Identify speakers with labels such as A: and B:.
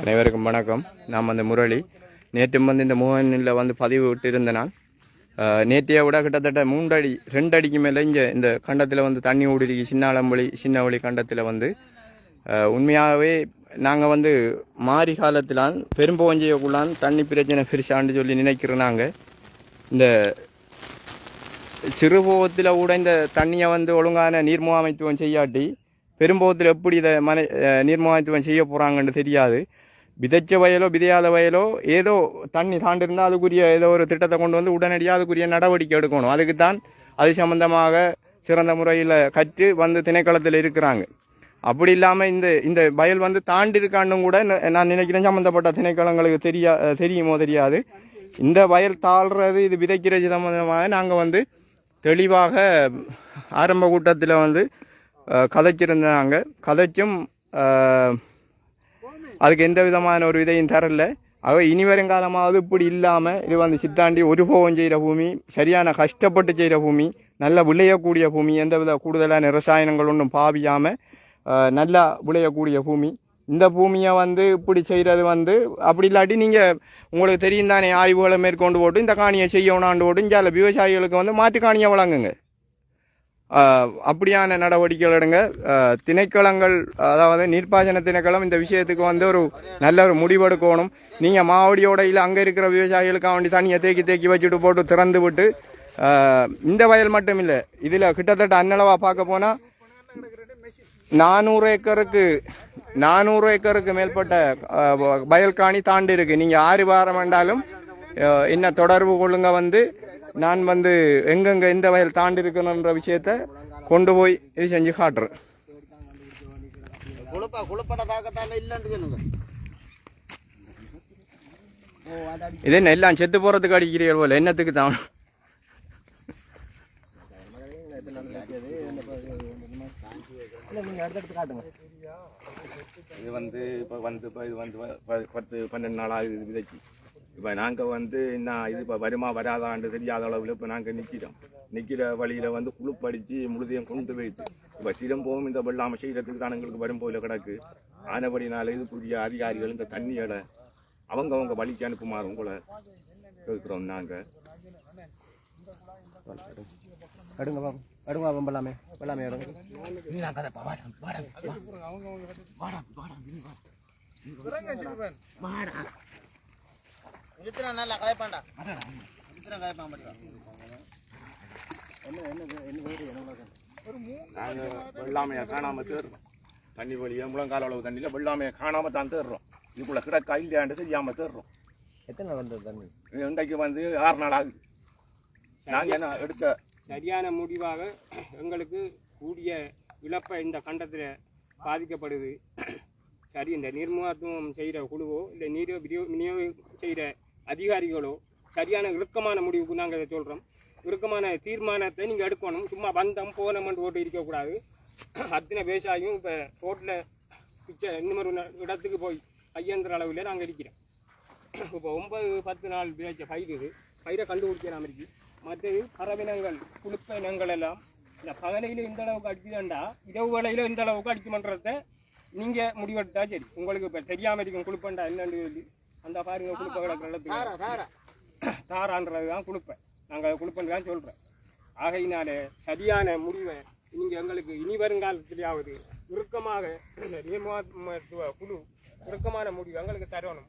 A: அனைவருக்கும் வணக்கம். நான் வந்து முரளி. நேற்று வந்து இந்த முகனில் வந்து பதிவு விட்டு நான். நேற்றைய விட கிட்டத்தட்ட மூன்றடி ரெண்டு அடிக்கு மேலே இங்கே இந்த கண்டத்தில் வந்து தண்ணி ஓடிருக்கு சின்ன அளம்பொழி சின்ன ஒளி கண்டத்தில் வந்து உண்மையாகவே நாங்கள் வந்து மாறி காலத்திலான் பெரும்பவஞ்சியக்குள்ளான் தண்ணி பிரச்சனை பெருசான்னு சொல்லி நினைக்கிறோம் நாங்கள் இந்த சிறுபோகத்தில் கூட இந்த தண்ணியை வந்து ஒழுங்கான நீர்முகாமைத்துவம் செய்யாட்டி பெரும்போகத்தில் எப்படி இதை மனை அஹ் நீர்முகாமைத்துவம் செய்ய போகிறாங்கன்னு தெரியாது. விதைச்ச வயலோ விதையாத வயலோ ஏதோ தண்ணி தாண்டிருந்தால் அதுக்குரிய ஏதோ ஒரு திட்டத்தை கொண்டு வந்து உடனடியாக அதுக்குரிய நடவடிக்கை எடுக்கணும். அதுக்கு தான் அது சம்பந்தமாக சிறந்த முறையில் கற்று வந்து திணைக்களத்தில் இருக்கிறாங்க. அப்படி இல்லாமல் இந்த இந்த வயல் வந்து தாண்டி இருக்கான்னு கூட நான் நினைக்கிறேன் சம்மந்தப்பட்ட திணைக்களங்களுக்கு தெரியா தெரியுமோ தெரியாது. இந்த வயல் தாழ்றது இது விதைக்கிறது சம்பந்தமாக நாங்கள் வந்து தெளிவாக ஆரம்ப கூட்டத்தில் வந்து கதைச்சிருந்தாங்க. கதைச்சும் அதுக்கு எந்த விதமான ஒரு விதையும் தரல. ஆக இனி வருங்காலமாவது இப்படி இல்லாமல் இது வந்து சித்தாண்டி ஒரு போகம் செய்கிற பூமி சரியான கஷ்டப்பட்டு செய்கிற பூமி நல்ல விளையக்கூடிய பூமி எந்த வித கூடுதலான ரசாயனங்கள் ஒன்றும் பாவியாமல் நல்லா விளையக்கூடிய பூமி. இந்த பூமியை வந்து இப்படி செய்கிறது வந்து அப்படி இல்லாட்டி நீங்கள் உங்களுக்கு தெரியும் தானே ஆய்வுகளை மேற்கொண்டு போட்டு இந்த காணியை செய்யணும்னு போட்டு இங்கே விவசாயிகளுக்கு வந்து மாட்டு காணியை வழங்குங்க. அப்படியான நடவடிக்கைகள் எடுங்க. திணைக்களங்கள் அதாவது நீர்ப்பாசன திணைக்களம் இந்த விஷயத்துக்கு வந்து ஒரு நல்ல ஒரு முடிவெடுக்கணும் நீங்கள் மாவடியோடையில் அங்கே இருக்கிற விவசாயிகளுக்காக வேண்டி தண்ணியை தேக்கி தேக்கி வச்சுட்டு போட்டு திறந்து விட்டு இந்த வயல் மட்டும் இல்லை இதில் கிட்டத்தட்ட அன்னளவாக பார்க்க போனால் நானூறு ஏக்கருக்கு நானூறு ஏக்கருக்கு மேற்பட்ட ஆஹ், வ- வயல் காணி தாண்டி இருக்கு. நீங்கள் ஆறு வாரம் வேண்டாலும் என்ன தொடர்பு கொள்ளுங்க வந்து நான் வந்து எங்கெங்க எந்த வயல் தாண்டி இருக்கணுன்ற விஷயத்த கொண்டு போய் இது செஞ்சு காட்டுறேன். இது என்ன எல்லாம் செத்து போறதுக்கு அடிக்கிறீர்கள் போல என்னத்துக்கு தான்?
B: இது வந்து இப்போ வந்து இப்போ இது வந்து பத்து பன்னெண்டு நாளாக இது விதைக்கு. இப்போ நாங்கள் வந்து என்ன இது இப்போ வருமா வராதான்னு தெரியாத அளவில் இப்போ நாங்கள் நிற்கிறோம் நிற்கிற வழியில் வந்து குழுப்படித்து முழுதையும் கொண்டு வைத்து இப்போ திரும்பவும் இந்த வெள்ளாம செய்கிறதுக்கு தான் எங்களுக்கு வரும்போதில் கிடக்கு. ஆனபடினால புதிய அதிகாரிகள் இந்த தண்ணியோட அவங்க அவங்க வழிக்கு அனுப்புமாறு உங்களை கேட்குறோம் நாங்கள்
C: அடுங்க பாப்போம் அடுங்க பாப்போம் வெள்ளாமே வெள்ளாமே அடுங்க இழுத்துனா நல்லா கலைப்பாண்டா இழுத்துனா கலைப்பான் படிவா
B: நாங்கள் வெள்ளாமையை காணாமல் தேடுறோம் தண்ணி வழியாக முழங்கால அளவு தண்ணியில் வெள்ளாமையை காணாமல் தான் தேடுறோம் இதுக்குள்ள கிடக்கா இல்லையாண்டு தெரியாமல் தேடுறோம்
C: எத்தனை வந்தது தண்ணி?
B: இன்றைக்கு வந்து ஆறு நாள் ஆகுது. நாங்கள் எடுக்க
D: சரியான முடிவாக எங்களுக்கு கூடிய இழப்பை இந்த கண்டத்தில் பாதிக்கப்படுது. சரி இந்த நிர்முகத்துவம் செய்கிற குழுவோ இல்லை நீர் விநியோ- விநியோகம் செய்கிற அதிகாரிகளோ சரியான இறுக்கமான முடிவுக்கு நாங்கள் இதை சொல்கிறோம் இறுக்கமான தீர்மானத்தை நீங்கள் எடுக்கணும். சும்மா வந்தம் போனோம்னு ஓட்டு இருக்கக்கூடாது அத்தனை விவசாயியும் இப்போ ரோட்டில் பிச்சை இன்னொரு இடத்துக்கு போய் கையேந்திர அளவில் நாங்கள் இருக்கிறோம். இப்போ ஒன்பது பத்து நாள் விதைச்ச பயிர் இது. பயிரை கண்டுபிடிக்கலாம் இருக்கு. மற்றது பறவைனங்கள் குழுப்பினங்கள் எல்லாம் இந்த பகலையில் இந்த அளவுக்கு அடிக்குதாண்டா? இரவு வேளையில் இந்த அளவுக்கு அடிக்குமன்றத நீங்கள் முடிவெடுத்தா சரி. உங்களுக்கு இப்போ தெரியாமல் இருக்கும் குழுப்பண்டா என்னன்னு சொல்லி. அந்த பாருங்க குழுப்ப கிடக்கிற இடத்துக்கு தாரான்றது தான் குழுப்பை. நாங்கள் குழுப்பன்னு தான் சொல்கிறோம் ஆகையினாலே சரியான முடிவை நீங்கள் எங்களுக்கு இனி வருங்காலத்திலேயாவது இறுக்கமாக குழு இறுக்கமான முடிவு எங்களுக்கு தரணும்.